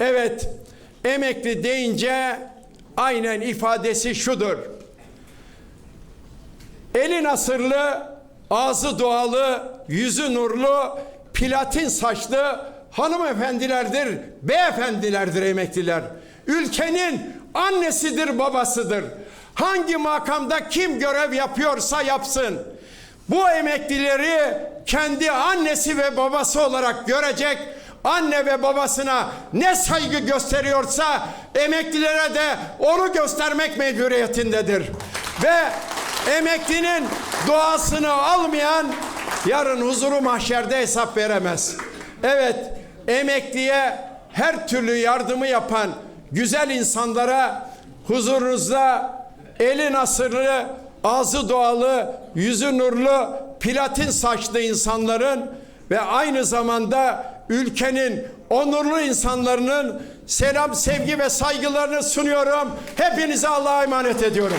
Evet, emekli deyince aynen ifadesi şudur. Eli nasırlı, ağzı dualı, yüzü nurlu, platin saçlı hanımefendilerdir, beyefendilerdir emekliler. Ülkenin annesidir, babasıdır. Hangi makamda kim görev yapıyorsa yapsın. Bu emeklileri kendi annesi ve babası olarak görecek, anne ve babasına ne saygı gösteriyorsa emeklilere de onu göstermek mecburiyetindedir. Ve emeklinin duasını almayan yarın huzuru mahşerde hesap veremez. Evet, emekliye her türlü yardımı yapan güzel insanlara huzurunuzda eli nasırlı, ağzı doğalı, yüzü nurlu, platin saçlı insanların ve aynı zamanda ülkenin onurlu insanların selam, sevgi ve saygılarını sunuyorum. Hepinize Allah'a emanet ediyorum.